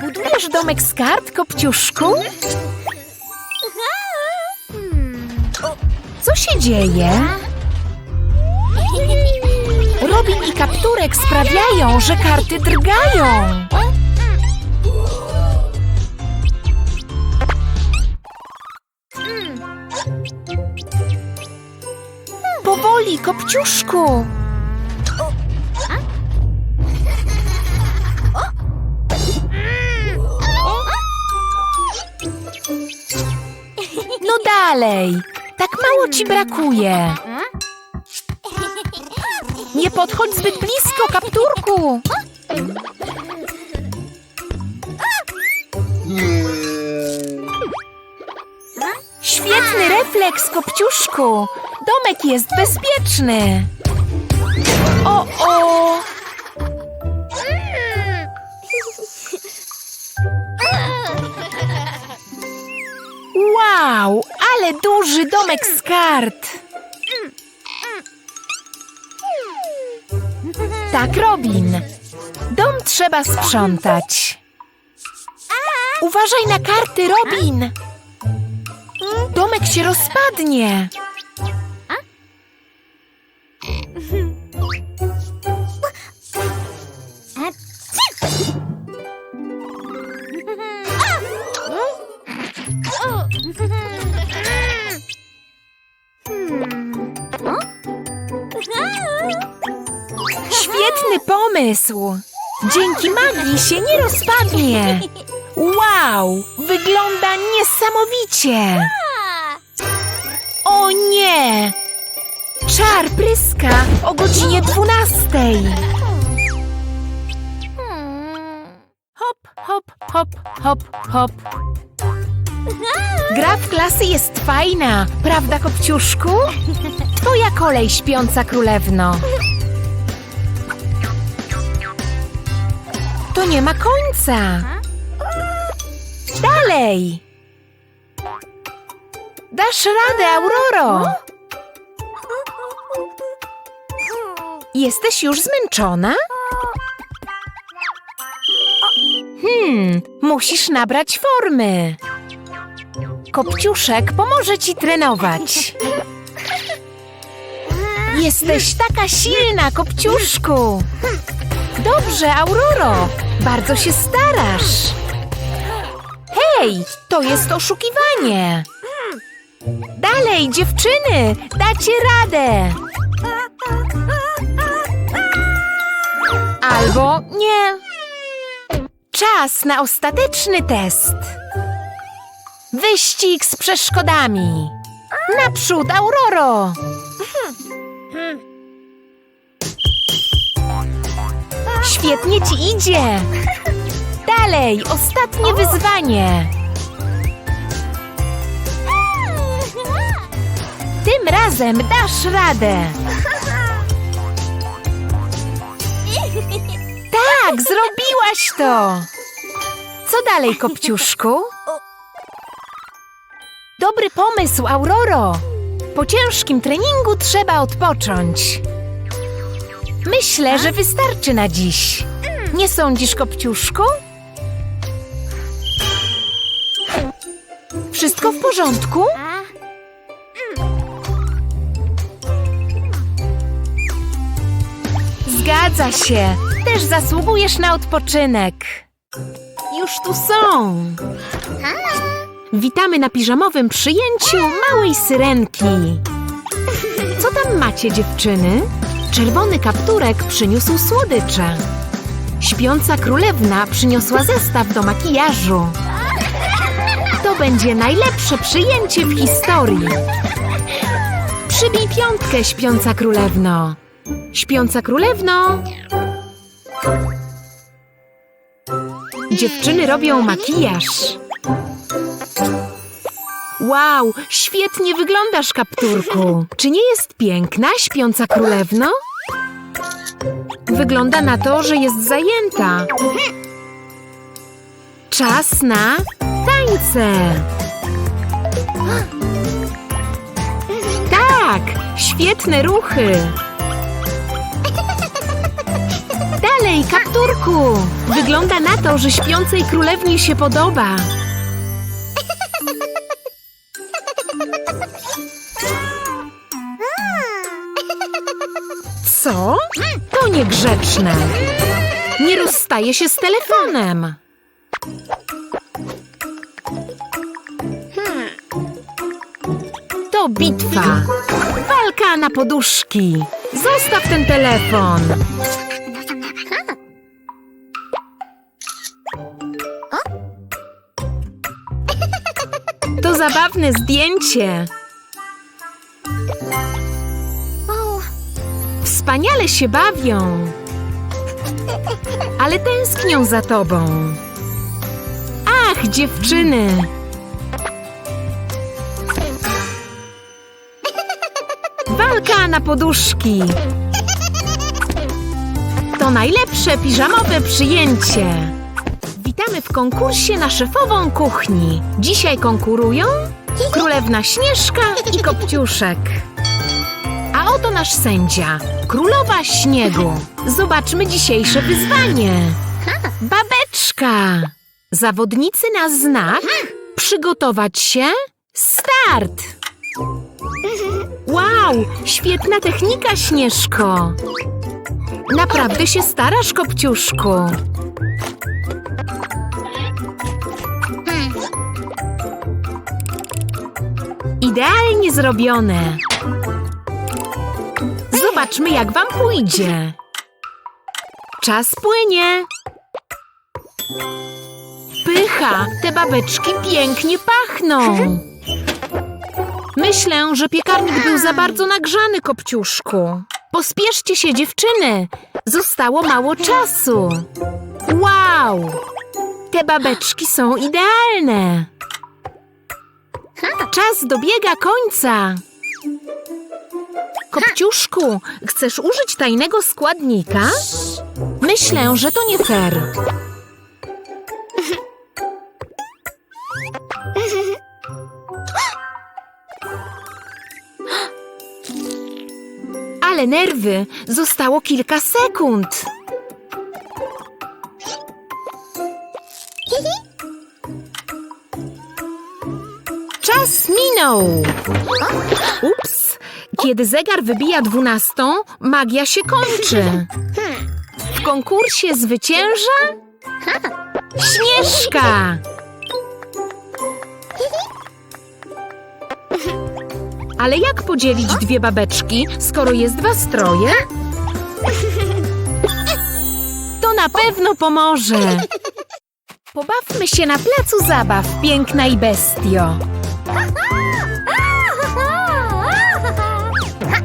Budujesz domek z kart, kopciuszku? Co się dzieje? Robin i kapturek sprawiają, że karty drgają. Powoli, kopciuszku. Dalej. Tak mało ci brakuje. Nie podchodź zbyt blisko, kapturku. Świetny refleks, kopciuszku. Domek jest bezpieczny. O, o. Wow, ale duży domek z kart. Tak, Robin. Dom trzeba sprzątać. Uważaj na karty, Robin. Domek się rozpadnie. Świetny pomysł. Dzięki magii się nie rozpadnie. Wow, wygląda niesamowicie. O nie! Czar pryska o godzinie 12. Hop, hop, hop, hop, hop. Gra w klasy jest fajna, prawda, Kopciuszku? Twoja kolej, śpiąca królewno. To nie ma końca. Dalej. Dasz radę, Auroro. Jesteś już zmęczona? Hmm, musisz nabrać formy. Kopciuszek pomoże ci trenować. Jesteś taka silna, Kopciuszku. Dobrze, Auroro. Bardzo się starasz. Hej, to jest oszukiwanie. Dalej, dziewczyny, dacie radę. Albo nie. Czas na ostateczny test. Wyścig z przeszkodami. Naprzód, Auroro! Świetnie ci idzie! Dalej, ostatnie wyzwanie. Tym razem dasz radę. Tak, zrobiłaś to! Co dalej, Kopciuszku? Dobry pomysł, Auroro! Po ciężkim treningu trzeba odpocząć. Myślę, że wystarczy na dziś. Nie sądzisz, Kopciuszku? Wszystko w porządku? Zgadza się. Też zasługujesz na odpoczynek. Już tu są. Witamy na piżamowym przyjęciu małej syrenki. Co tam macie, dziewczyny? Czerwony kapturek przyniósł słodycze. Śpiąca królewna przyniosła zestaw do makijażu. To będzie najlepsze przyjęcie w historii. Przybij piątkę, śpiąca królewno. Śpiąca królewno. Dziewczyny robią makijaż. Wow, świetnie wyglądasz, kapturku. Czy nie jest piękna, śpiąca królewno? Wygląda na to, że jest zajęta. Czas na tańce. Tak, świetne ruchy. Dalej, kapturku! Wygląda na to, że śpiącej królewnie się podoba. Co? To niegrzeczne. Nie rozstaje się z telefonem. To bitwa. Walka na poduszki. Zostaw ten telefon. Zabawne zdjęcie. Wspaniale się bawią. Ale tęsknią za tobą. Ach, dziewczyny! Walka na poduszki. To najlepsze piżamowe przyjęcie. Witamy w konkursie na szefową kuchni. Dzisiaj konkurują królewna Śnieżka i Kopciuszek. A oto nasz sędzia, królowa śniegu. Zobaczmy dzisiejsze wyzwanie. Babeczka. Zawodnicy na znak. Przygotować się. Start. Wow, świetna technika, Śnieżko. Naprawdę się starasz, Kopciuszku. Idealnie zrobione. Zobaczmy, jak wam pójdzie. Czas płynie. Pycha, te babeczki pięknie pachną. Myślę, że piekarnik był za bardzo nagrzany, Kopciuszku. Pospieszcie się, dziewczyny. Zostało mało czasu. Wow! Te babeczki są idealne. Czas dobiega końca. Kopciuszku, chcesz użyć tajnego składnika? Myślę, że to nie fair. Ale nerwy, zostało kilka sekund. Czas minął. Ups, kiedy zegar wybija dwunastą, magia się kończy. W konkursie zwycięża Śnieżka. Ale jak podzielić dwie babeczki, skoro jest was troje? To na pewno pomoże. Pobawmy się na placu zabaw, piękna i bestio.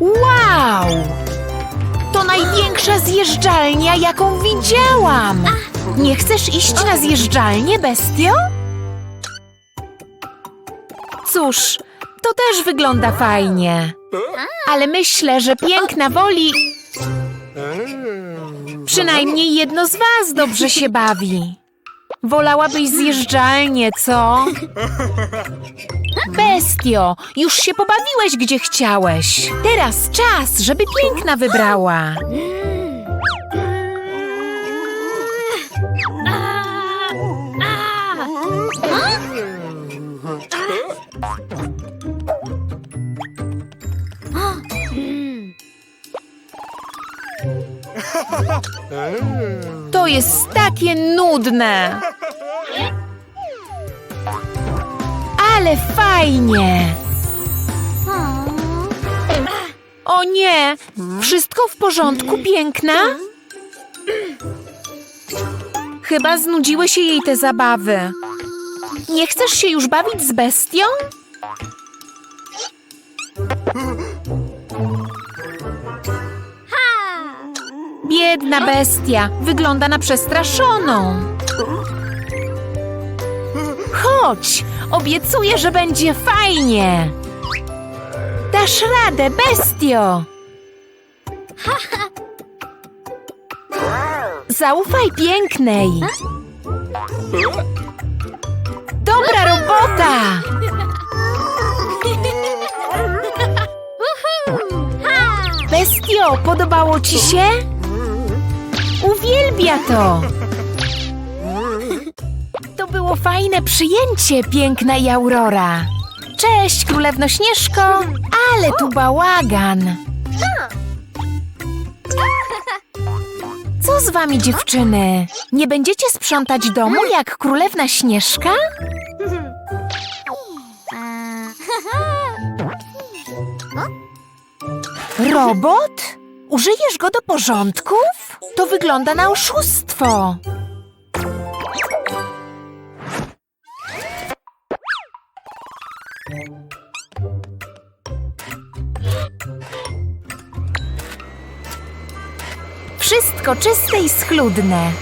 Wow! To największa zjeżdżalnia, jaką widziałam. Nie chcesz iść na zjeżdżalnię, bestio? Cóż, to też wygląda fajnie. Ale myślę, że piękna woli. Przynajmniej jedno z was dobrze się bawi. Wolałabyś zjeżdżalnię, co? Bestio, już się pobawiłeś gdzie chciałeś. Teraz czas, żeby piękna wybrała. To jest takie nudne. Ale fajnie. O nie! Wszystko w porządku, piękna? Chyba znudziły się jej te zabawy. Nie chcesz się już bawić z bestią? Biedna bestia, wygląda na przestraszoną. Chodź, obiecuję, że będzie fajnie. Dasz radę, bestio. Zaufaj pięknej. Dobra robota. Bestio, podobało ci się? Uwielbia to! Było fajne przyjęcie, piękna i Aurora. Cześć, królewno Śnieżko, ale tu bałagan. Co z wami, dziewczyny? Nie będziecie sprzątać domu jak królewna Śnieżka? Robot? Użyjesz go do porządków? To wygląda na oszustwo. Wszystko czyste i schludne.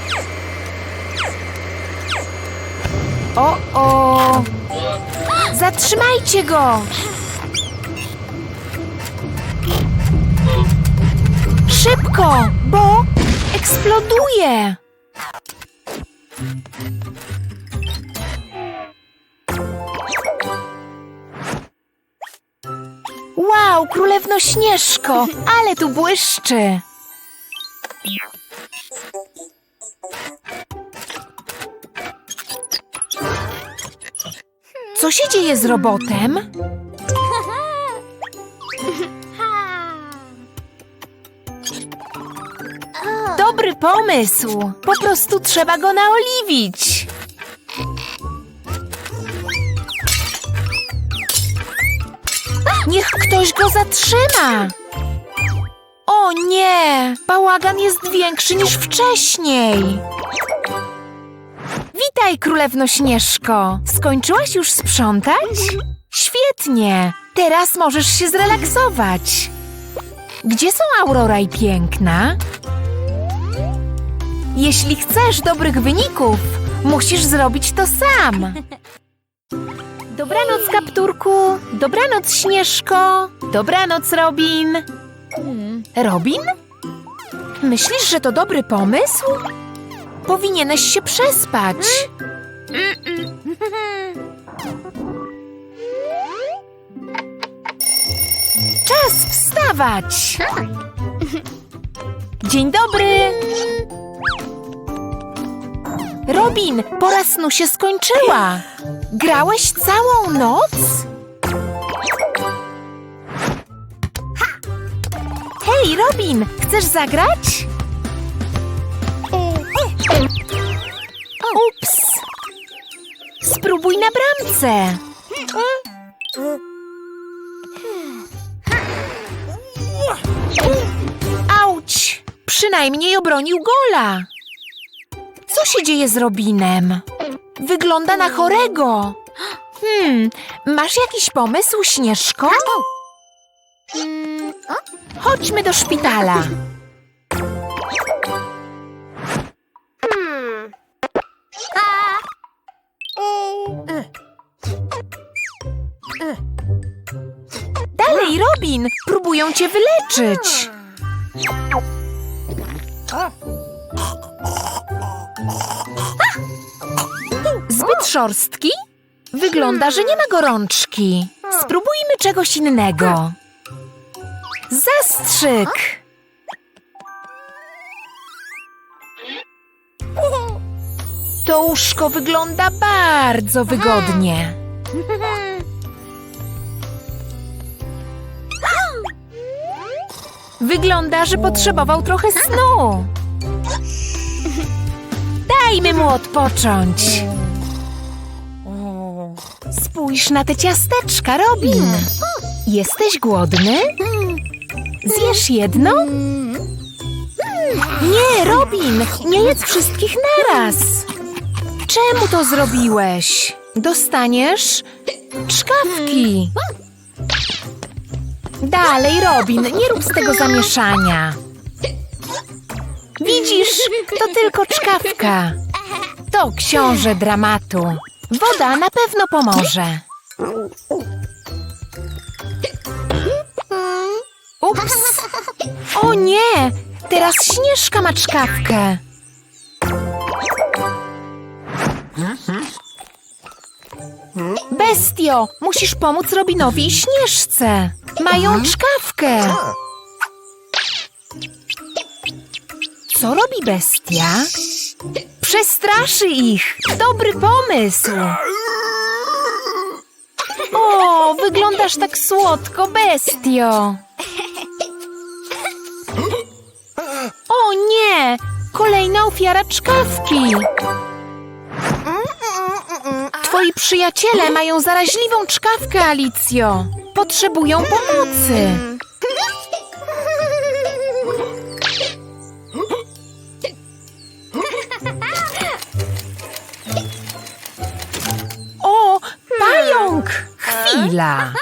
O, o! Zatrzymajcie go! Szybko, bo eksploduje! Wow, królewno Śnieżko, ale tu błyszczy! Co się dzieje z robotem? Dobry pomysł! Po prostu trzeba go naoliwić. Niech ktoś go zatrzyma! O nie! Bałagan jest większy niż wcześniej! Witaj, królewno Śnieżko! Skończyłaś już sprzątać? Świetnie! Teraz możesz się zrelaksować. Gdzie są Aurora i Piękna? Jeśli chcesz dobrych wyników, musisz zrobić to sam. Dobranoc, kapturku. Dobranoc, Śnieżko. Dobranoc, Robin. Robin? Myślisz, że to dobry pomysł? Powinieneś się przespać. Czas wstawać. Dzień dobry. Robin, pora snu się skończyła. Grałeś całą noc? Hej, Robin, chcesz zagrać? Ups! Spróbuj na bramce. Auć! Przynajmniej obronił gola. Co się dzieje z Robinem? Wygląda na chorego. Hmm, masz jakiś pomysł, Śnieżko? Chodźmy do szpitala. Dalej, Robin! Próbują cię wyleczyć. Zbyt szorstki? Wygląda, że nie ma gorączki. Spróbujmy czegoś innego. Zastrzyk! To łóżko wygląda bardzo wygodnie. Wygląda, że potrzebował trochę snu. Dajmy mu odpocząć. Spójrz na te ciasteczka, Robin. Jesteś głodny? Zjesz jedno? Nie, Robin, nie jedz wszystkich naraz. Czemu to zrobiłeś? Dostaniesz czkawki. Dalej, Robin, nie rób z tego zamieszania. Widzisz, to tylko czkawka. To książę dramatu. Woda na pewno pomoże. Ups! O nie! Teraz Śnieżka ma czkawkę. Bestio, musisz pomóc Robinowi i Śnieżce. Mają czkawkę. Co robi bestia? Przestraszy ich! Dobry pomysł! O, wyglądasz tak słodko, bestio! Nie! Kolejna ofiara czkawki! Twoi przyjaciele mają zaraźliwą czkawkę, Alicjo! Potrzebują pomocy! O, pająk! Chwila!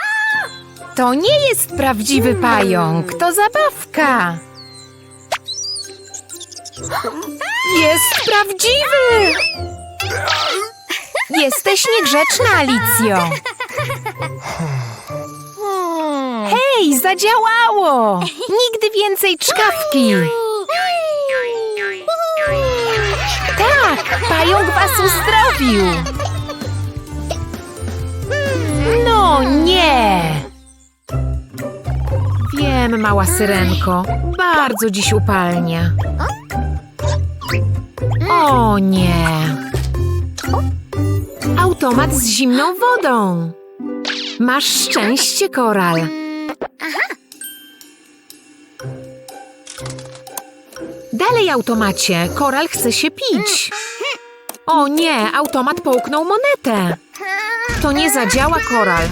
To nie jest prawdziwy pająk, to zabawka! Jest prawdziwy! Jesteś niegrzeczna, Alicjo! Hej, zadziałało! Nigdy więcej czkawki! Tak, pająk was uzdrowił! No nie! Wiem, mała syrenko, bardzo dziś upalnie. O nie! Automat z zimną wodą! Masz szczęście, Koral! Dalej, automacie! Koral chce się pić! O nie, automat połknął monetę! To nie zadziała, Koral!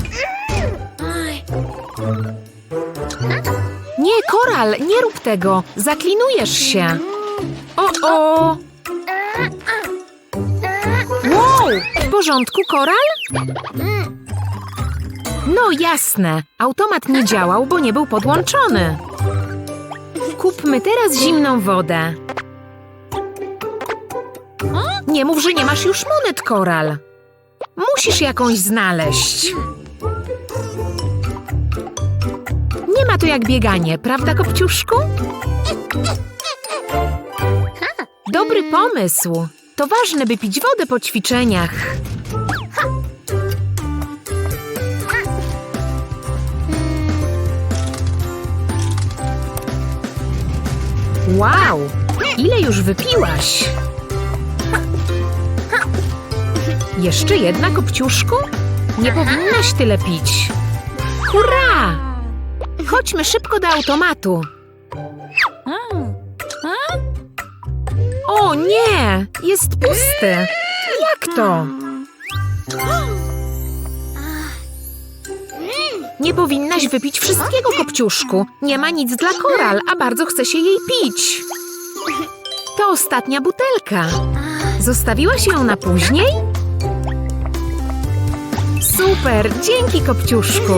Nie, Koral, nie rób tego! Zaklinujesz się! O, o! W porządku, Koral? No jasne, automat nie działał, bo nie był podłączony. Kupmy teraz zimną wodę. Nie mów, że nie masz już monet, Koral. Musisz jakąś znaleźć. Nie ma to jak bieganie, prawda, Kopciuszku? Dobry pomysł. To ważne, by pić wodę po ćwiczeniach. Wow! Ile już wypiłaś? Jeszcze jedna, Kopciuszku? Nie powinnaś tyle pić. Hurra! Chodźmy szybko do automatu. Nie! Jest pusty! Jak to? Nie powinnaś wypić wszystkiego, Kopciuszku. Nie ma nic dla koral, a bardzo chce się jej pić. To ostatnia butelka. Zostawiłaś ją na później? Super, dzięki, Kopciuszku.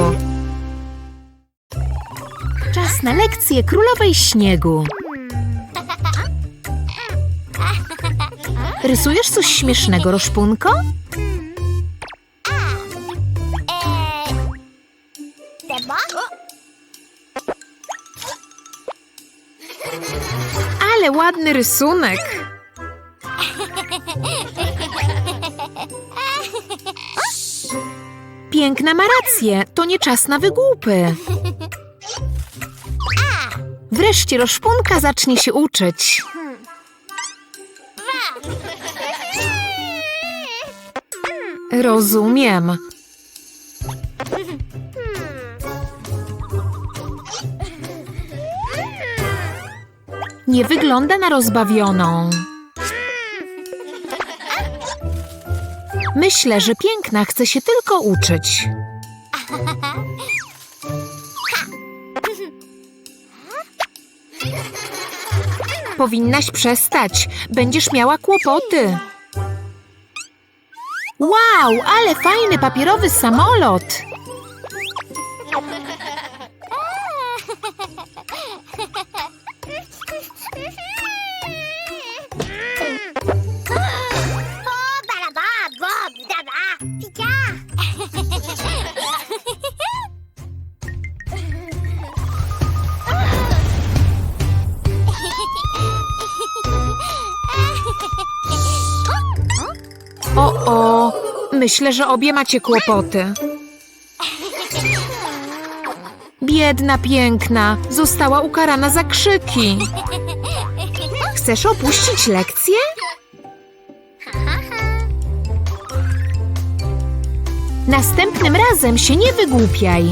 Czas na lekcję królowej śniegu. Rysujesz coś śmiesznego, Roszpunko? Ale ładny rysunek. Piękna ma rację, to nie czas na wygłupy. Wreszcie Roszpunka zacznie się uczyć. Rozumiem. Nie wygląda na rozbawioną. Myślę, że piękna chce się tylko uczyć. Powinnaś przestać. Będziesz miała kłopoty. Wow, ale fajny papierowy samolot. Myślę, że obie macie kłopoty. Biedna, piękna, została ukarana za krzyki. Chcesz opuścić lekcję? Następnym razem się nie wygłupiaj.